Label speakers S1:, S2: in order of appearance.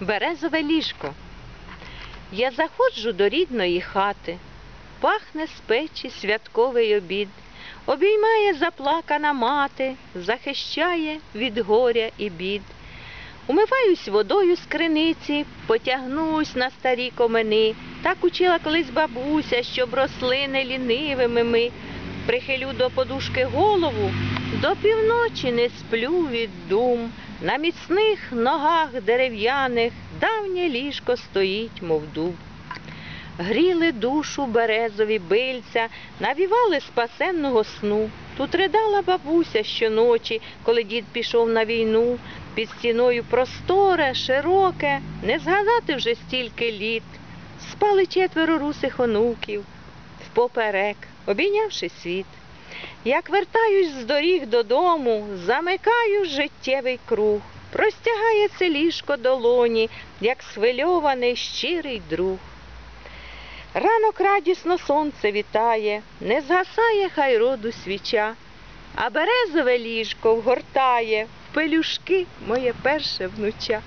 S1: Березове ліжко. Я заходжу до рідної хати, пахне з печі святковий обід, обіймає заплакана мати, захищає від горя і бід. Умиваюсь водою з криниці, потягнусь на старі комини. Так учила колись бабуся, щоб рослини лінивими ми. Прихилю до подушки голову, до півночі не сплю від дум. На міцних ногах дерев'яних давнє ліжко стоїть, мов дуб. Гріли душу березові бильця, навівали спасенного сну. Тут ридала бабуся щоночі, коли дід пішов на війну. Під стіною просторе, широке, не згадати вже стільки літ. Спали четверо русих онуків впоперек, обійнявши світ. Як вертаюсь з доріг додому, замикаю життєвий круг, простягає це ліжко долоні, як схвильований щирий друг. Ранок радісно сонце вітає, не згасає хай роду свіча, а березове ліжко вгортає в пелюшки моє перше внуча.